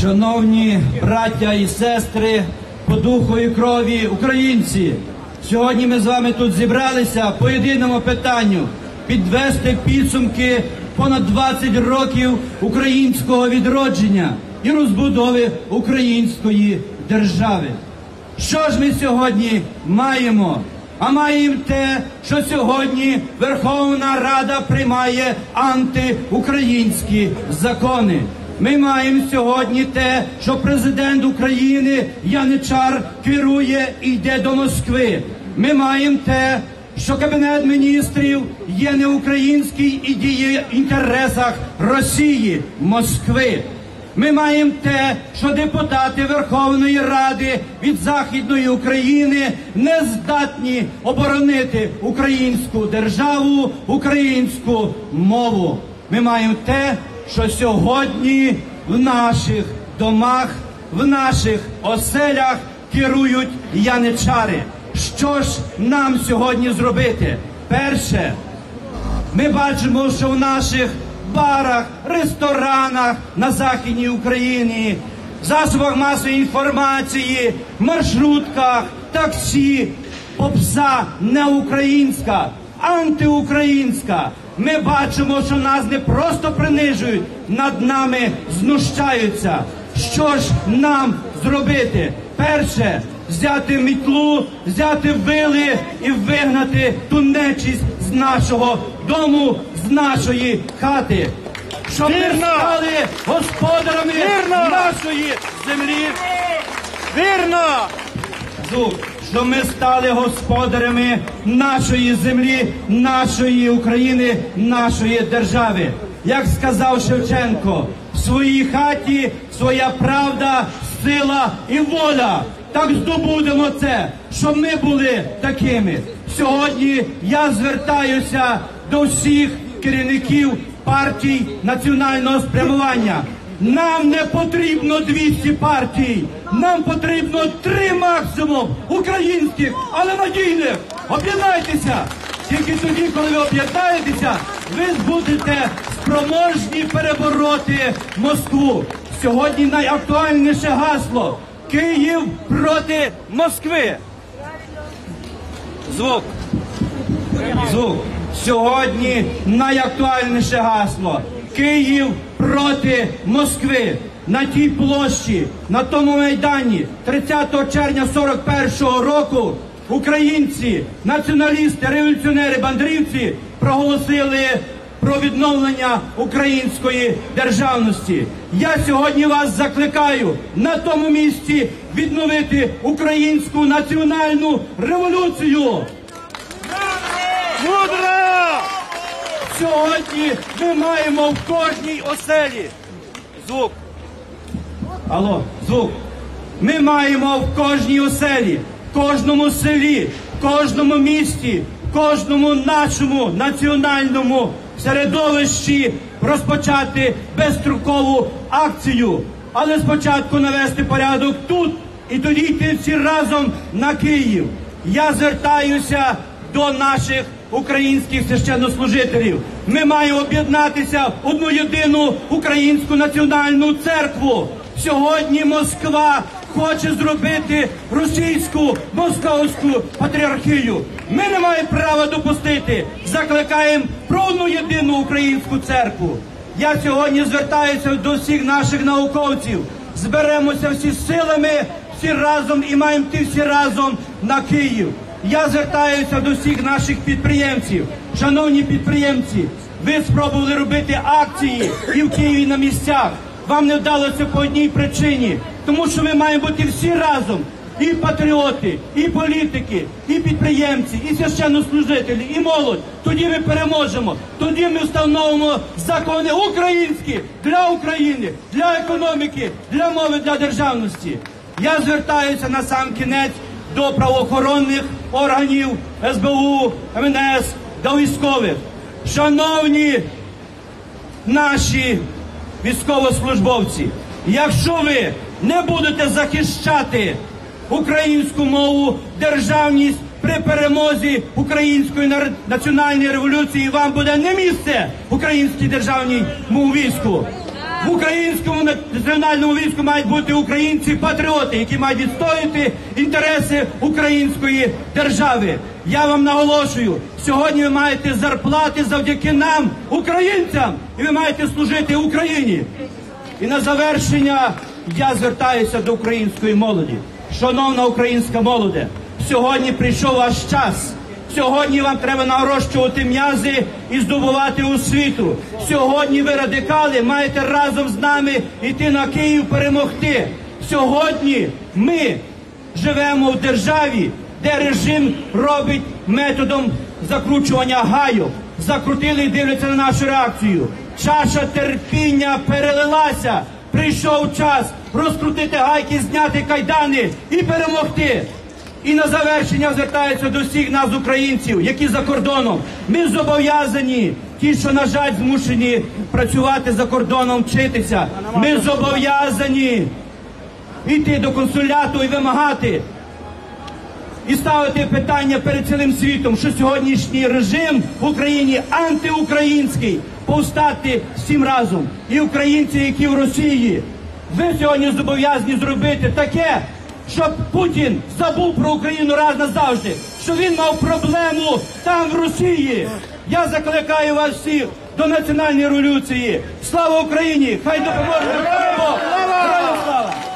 Шановні браття і сестри по духу і крові українці, сьогодні ми з вами тут зібралися по єдиному питанню підвести підсумки понад 20 років українського відродження і розбудови української держави. Що ж ми сьогодні маємо? А маємо те, що сьогодні Верховна Рада приймає антиукраїнські закони. Ми маємо сьогодні те, що президент України Яничар керує і йде до Москви. Ми маємо те, що кабінет міністрів є не український і діє в інтересах Росії, Москви. Ми маємо те, що депутати Верховної Ради від Західної України не здатні оборонити українську державу, українську мову. Ми маємо те, що сьогодні в наших домах, в наших оселях керують яничари. Що ж нам сьогодні зробити? Перше, ми бачимо, що в наших барах, ресторанах на Західній Україні, засобах масової інформації, маршрутках, таксі, попса не українська, антиукраїнська. Ми бачимо, що нас не просто принижують, над нами знущаються. Що ж нам зробити? Перше взяти мітлу, взяти вили і вигнати ту нечість з нашого дому, з нашої хати. Щоб ми стали господарами Вірно! нашої землі. Вірно! Звук, що ми стали господарями нашої землі, нашої України, нашої держави. Як сказав Шевченко, в своїй хаті своя правда, сила і воля. Так здобудемо це, щоб ми були такими. Сьогодні я звертаюся до всіх керівників партій національного спрямування. Нам не потрібно 200 партій, нам потрібно три максимум українських, але надійних. Об'єднайтеся! Тільки тоді, коли ви об'єднаєтеся, ви будете спроможні перебороти Москву. Сьогодні найактуальніше гасло Київ проти Москви. Звук. Звук. Сьогодні найактуальніше гасло Київ проти Москви. На тій площі, на тому майдані 30 червня 41-го року українці, націоналісти, революціонери, бандрівці проголосили про відновлення української державності. Я сьогодні вас закликаю на тому місці відновити українську національну революцію. Мудро! Сьогодні ми маємо в кожній оселі. Звук. Алло, звук. Ми маємо в кожній оселі, в кожному селі, в кожному місті, в кожному нашому національному середовищі розпочати безстрокову акцію. Але спочатку навести порядок тут і тоді йти всі разом на Київ. Я звертаюся до наших українських священнослужителів. Ми маємо об'єднатися одну єдину українську національну церкву. Сьогодні Москва хоче зробити російську московську патріархію. Ми не маємо права допустити. Закликаємо про одну єдину українську церкву. Я сьогодні звертаюся до всіх наших науковців. Зберемося всі силами, всі разом і маємо йти всі разом на Київ. Я звертаюся до всіх наших підприємців. Шановні підприємці, ви спробували робити акції і в Києві на місцях. Вам не вдалося по одній причині, тому що ми маємо бути всі разом. І патріоти, і політики, і підприємці, і священнослужителі, і молодь. Тоді ми переможемо. Тоді ми встановимо закони українські для України, для економіки, для мови, для державності. Я звертаюся на сам кінець до правоохоронних органів СБУ, МНС, до військових. Шановні наші військовослужбовці, якщо ви не будете захищати українську мову, державність при перемозі української національної революції, вам буде не місце українській державній війську. В українському національному війську мають бути українці-патріоти, які мають відстоювати інтереси української держави. Я вам наголошую, сьогодні ви маєте зарплати завдяки нам, українцям, і ви маєте служити Україні. І на завершення я звертаюся до української молоді. Шановна українська молоде, сьогодні прийшов ваш час. Сьогодні вам треба нарощувати м'язи і здобувати освіту. Сьогодні ви радикали маєте разом з нами йти на Київ перемогти. Сьогодні ми живемо в державі, де режим робить методом закручування гайок. Закрутили і дивляться на нашу реакцію. Чаша терпіння перелилася. Прийшов час розкрутити гайки, зняти кайдани і перемогти. І на завершення звертаюся до всіх нас, українців, які за кордоном. Ми зобов'язані, ті, що, на жаль, змушені працювати за кордоном, вчитися. Ми зобов'язані йти до консуляту і вимагати і ставити питання перед цілим світом, що сьогоднішній режим в Україні антиукраїнський, повстати всім разом. І українці, які в Росії, ви сьогодні зобов'язані зробити таке, щоб Путін забув про Україну раз назавжди, що він мав проблему там в Росії. Я закликаю вас всіх до національної революції. Слава Україні! Хай допоможе! Слава!